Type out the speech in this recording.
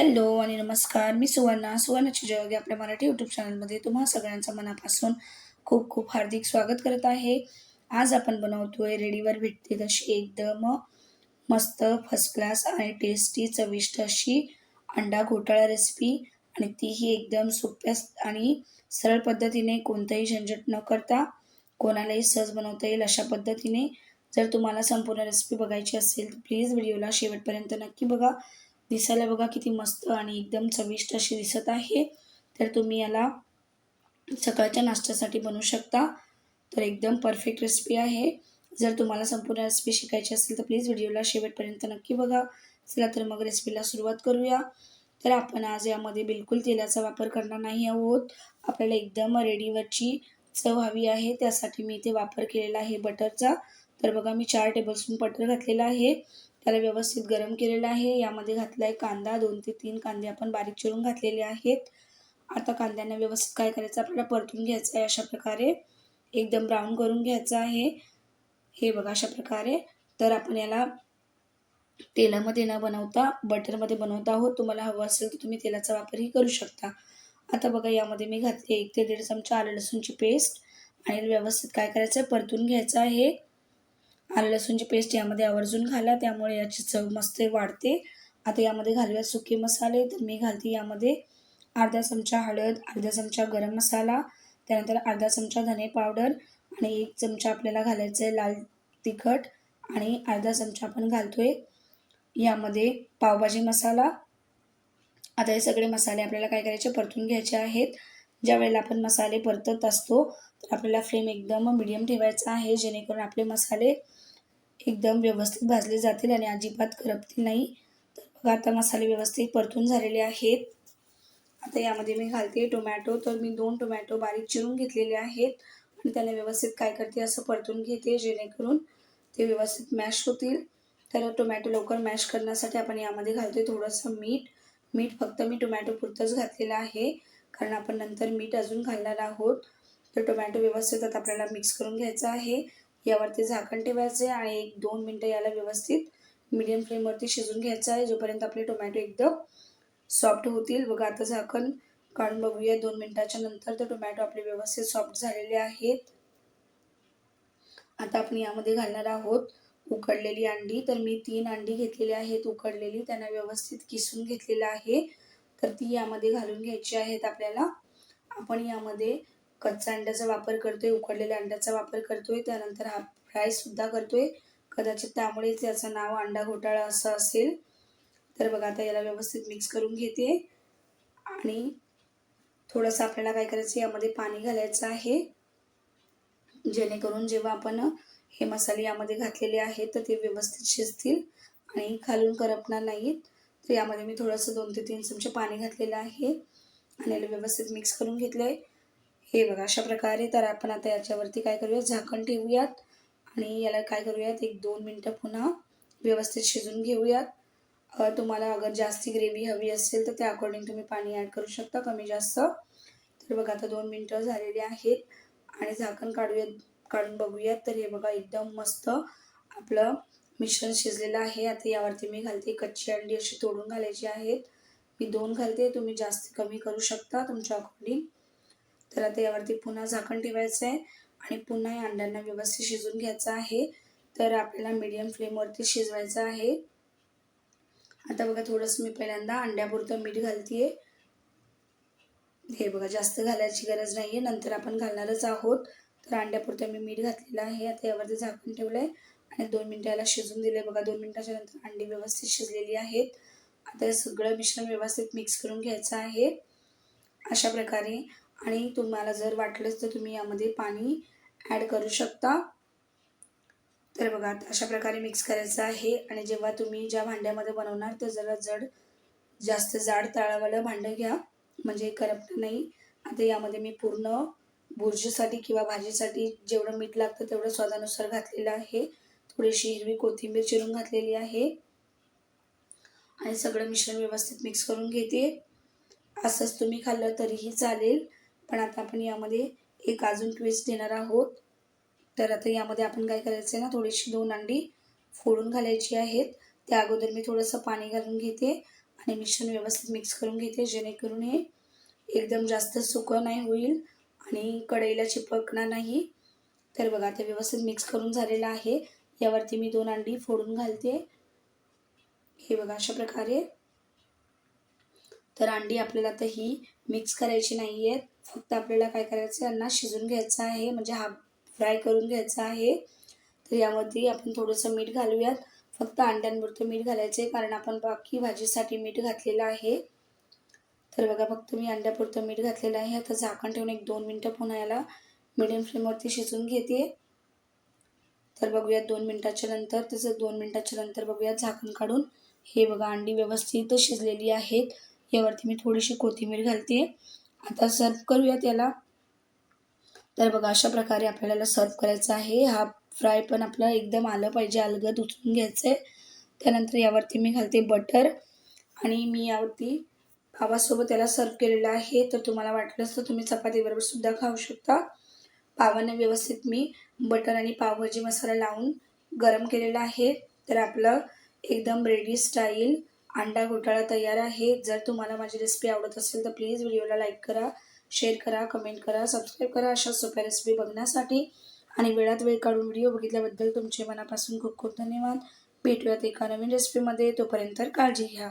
Hello आणि नमस्कार. मी सुवर्णा. सुवर्णाची जग आपल्या मराठी यूट्यूब चॅनलमध्ये तुम्हा सगळ्यांचं मनापासून खूप खूप हार्दिक स्वागत करत आहे. आज आपण बनवतोय रेडीवर भेटते तशी एकदम मस्त फर्स्ट क्लास आणि टेस्टी चविष्ट अशी अंडा घोटाळा रेसिपी आणि तीही एकदम सोप्या आणि सरळ पद्धतीने कोणतंही झंझट न करता कोणालाही सहज बनवता येईल अशा पद्धतीने. जर तुम्हाला संपूर्ण रेसिपी बघायची असेल तर प्लीज व्हिडिओला शेवटपर्यंत नक्की बघा. दिसायला बघा किती मस्त आणि एकदम चविष्ट अशी दिसत आहे. तर तुम्ही याला सकाळच्या नाश्त्यासाठी बनवू शकता. तर एकदम परफेक्ट रेसिपी आहे. जर तुम्हाला संपूर्ण रेसिपी शिकायची असेल तर प्लीज व्हिडिओला शेवटपर्यंत नक्की बघा. चला तर मग रेसिपीला सुरुवात करूया. तर आपण आज यामध्ये बिलकुल तेलाचा वापर करणार नाही आहोत. आपल्याला एकदम रेडीवरची चव हवी आहे. त्यासाठी मी इथे वापर केलेला आहे बटरचा. तर बघा मी चार टेबलस्पून बटर घातलेला आहे. त्याला व्यवस्थित गरम केलेलं आहे. यामध्ये घातला आहे कांदा. दोन ते तीन कांदे आपण बारीक चिरून घातलेले आहेत. आता कांद्यांना व्यवस्थित काय करायचं? आपल्याला परतून घ्यायचं आहे अशा प्रकारे. एकदम ब्राऊन करून घ्यायचं आहे. हे बघा अशा प्रकारे. तर आपण याला तेलामध्ये न बनवता बटरमध्ये बनवत आहोत. तुम्हाला हवं असेल तर तुम्ही तेलाचा वापरही करू शकता. आता बघा यामध्ये मी घातले एक ते दीड चमचा आलं लसूणची पेस्ट आणि व्यवस्थित काय करायचं आहे? परतून घ्यायचं आहे. आलं लसूणची पेस्ट यामध्ये आवर्जून घाला त्यामुळे याची चव मस्त वाढते. आता यामध्ये घालूया सुके मसाले तर मी घालते यामध्ये अर्धा चमचा हळद अर्धा चमचा गरम मसाला त्यानंतर अर्धा चमचा धने पावडर आणि एक चमचा आपल्याला घालायचं आहे लाल तिखट आणि अर्धा चमचा आपण घालतोय यामध्ये पावभाजी मसाला. आता हे सगळे मसाले आपल्याला काय करायचे? परतून घ्यायचे आहेत. ज्या वेळेला आपण मसाले परतत असतो तर आपल्याला फ्लेम एकदम मिडियम ठेवायचा आहे जेणेकरून आपले मसाले एकदम व्यवस्थित भाजले जातील आणि अजिबात करपतील नाही. तर बघा आता मसाले व्यवस्थित परतून झालेले आहेत. आता यामध्ये मी घालते टोमॅटो. तर मी दोन टोमॅटो बारीक चिरून घेतलेले आहेत. आणि त्याला व्यवस्थित काय करते असं परतून घेते जेणेकरून ते व्यवस्थित मॅश होतील. तर टोमॅटो लवकर मॅश करण्यासाठी आपण यामध्ये घालतोय थोडंसं मीठ. मीठ फक्त मी टोमॅटो पुरतंच घातलेलं आहे कारण आपण नंतर मीठ अजून घालणार आहोत. तर टोमॅटो व्यवस्थित आता आपल्याला मिक्स करून घ्यायचं आहे. यावरती झाकण ठेवायचे आणि एक दोन मिनटं याला व्यवस्थित मिडियम फ्लेमवरती शिजून घ्यायचं आहे. जोपर्यंत आपले टोमॅटो एकदम सॉफ्ट होतील. बघा आता झाकण काढून बघूया. दोन मिनटाच्या नंतर तर टोमॅटो आपले व्यवस्थित सॉफ्ट झालेले आहेत. आता आपण यामध्ये घालणार आहोत उकडलेली अंडी. तर मी तीन अंडी घेतलेली आहेत. उकडलेली त्यांना व्यवस्थित किसून घेतलेलं आहे. तर ती यामध्ये घालून घ्यायची आहेत आपल्याला. आपण यामध्ये कच्चा अंड्याचा वापर करतोय उकडलेल्या अंड्याचा वापर करतोय त्यानंतर हा फ्रायसुद्धा करतोय. कदाचित त्यामुळे त्याचं नाव अंडा घोटाळा असं असेल. तर बघा आता याला व्यवस्थित मिक्स करून घेते. आणि थोडंसं आपल्याला काय करायचं यामध्ये पाणी घालायचं आहे. जेणेकरून जेव्हा आपण हे मसाले यामध्ये घातलेले आहेत तर ते व्यवस्थित शिजतील आणि खालून करपणार नाहीत. तर यामध्ये मी थोडंसं दोन ते तीन चमचे पाणी घातलेलं आहे. आणि याला व्यवस्थित मिक्स करून घेतलं आहे हे बघा अशा प्रकारे. तर आपण आता याच्यावरती काय करूया झाकण ठेवूयात. आणि याला काय करूयात? एक दोन मिनटं पुन्हा व्यवस्थित शिजून घेऊयात. तुम्हाला अगर जास्ती ग्रेव्ही हवी असेल तर त्या अकॉर्डिंग तुम्ही पाणी ॲड करू शकता कमी जास्त. तर बघा आता दोन मिनटं झालेली आहेत. आणि झाकण काढूयात काढून बघूयात. तर हे बघा एकदम मस्त आपलं मिश्रण शिजलेलं आहे. आता यावरती मी घालते कच्ची अंडी अशी तोडून घालायची आहेत. मी दोन घालते तुम्ही जास्त कमी करू शकता तुमच्या अकॉर्डिंग तर आता यावरती पुन्हा झाकण ठेवायचं आहे आणि पुन्हा या अंड्यांना व्यवस्थित शिजून घ्यायचं आहे. तर आपल्याला मीडियम फ्लेमवरती शिजवायचं आहे. आता बघा थोडंसं मी पहिल्यांदा अंड्यापुरतं मीठ घालते हे बघा जास्त घालायची गरज नाही आहे नंतर आपण घालणारच आहोत. तर अंड्यापुरतं मी मीठ घातलेलं आहे. आता यावरती झाकण ठेवलं आहे आणि दोन मिनटाला शिजून दिले बघा दोन मिनटाच्या नंतर अंडी व्यवस्थित शिजलेली आहेत. आता सगळं मिश्रण व्यवस्थित मिक्स करून घ्यायचं आहे. अशा प्रकारे आणि तुम्हाला जर वाटलंच तर तुम्ही यामध्ये पाणी ॲड करू शकता. तर बघा आता अशा प्रकारे मिक्स करायचं आहे आणि जेव्हा तुम्ही ज्या भांड्यामध्ये बनवणार तर जरा जड जास्त जाड तळावालं भांडं घ्या. म्हणजे करप्ट नाही. आता यामध्ये मी पूर्ण भुर्जीसाठी किंवा भाजीसाठी जेवढं मीठ लागतं तेवढं स्वादानुसार घातलेलं आहे. थोडीशी हिरवी कोथिंबीर चिरून घातलेली आहे. आणि सगळं मिश्रण व्यवस्थित मिक्स करून घेते. असंच तुम्ही खाल्लं तरीही चालेल. पण आता आपण यामध्ये एक अजून ट्विस्ट देणार आहोत. तर आता यामध्ये आपण काय करायचं आहे ना थोडीशी दोन अंडी फोडून घालायची आहेत. त्या अगोदर मी थोडंसं पाणी घालून घेते आणि मिश्रण व्यवस्थित मिक्स करून घेते जेणेकरून हे एकदम जास्त सुकं नाही होईल आणि कढईला चिपकणार नाही. तर बघा आता व्यवस्थित मिक्स करून झालेलं आहे. यावरती मी दोन अंडी फोडून घालते. हे बघा अशा प्रकारे. तर अंडी आपल्याला आता ही मिक्स करायची नाही आहेत फक्त आपल्याला काय करायचं यांना शिजून घ्यायचं आहे म्हणजे हा फ्राय करून घ्यायचा आहे. तर यामध्ये आपण थोडंसं मीठ घालूयात. फक्त अंड्यांवरती मीठ घालायचं आहे कारण आपण बाकी भाजीसाठी मीठ घातलेलं आहे. तर बघा फक्त मी अंड्यापुरतं मीठ घातलेलं आहे. आता झाकण ठेवून एक दोन मिनटं पुन्हा याला मिडियम फ्लेमवरती शिजून घेते. तर बघूयात दोन मिनटाच्या नंतर तसं दोन मिनटाच्या नंतर बघूयात झाकण काढून. हे बघा अंडी व्यवस्थित शिजलेली आहेत. यावरती मी थोडीशी कोथिंबीर घालते. आता सर्व करूयात याला तर बघा अशा प्रकारे आपल्याला सर्व करायचं आहे. हा फ्राय पण आपलं एकदम आलं पाहिजे अलगद उचलून घ्यायचं आहे त्यानंतर यावरती मी घालते बटर आणि मी यावरती पावासोबत याला सर्व केलेलं आहे. तर तुम्हाला वाटलंच तर तुम्ही चपातीबरोबर सुद्धा खाऊ शकता. पावाने व्यवस्थित मी बटर आणि पावभाजी मसाला लावून गरम केलेला आहे. तर आपलं एकदम रेडी स्टाईल अंडा घोटाळा तयार आहे. जर तुम्हाला माझी रेसिपी आवडत असेल तर प्लीज व्हिडिओला लाईक करा शेअर करा कमेंट करा सबस्क्राईब करा. अशा सोप्या रेसिपी बघण्यासाठी आणि वेळात वेळ काढून व्हिडिओ बघितल्याबद्दल तुमचे मनापासून खूप खूप धन्यवाद. भेटूयात एका नवीन रेसिपीमध्ये तोपर्यंत काळजी घ्या.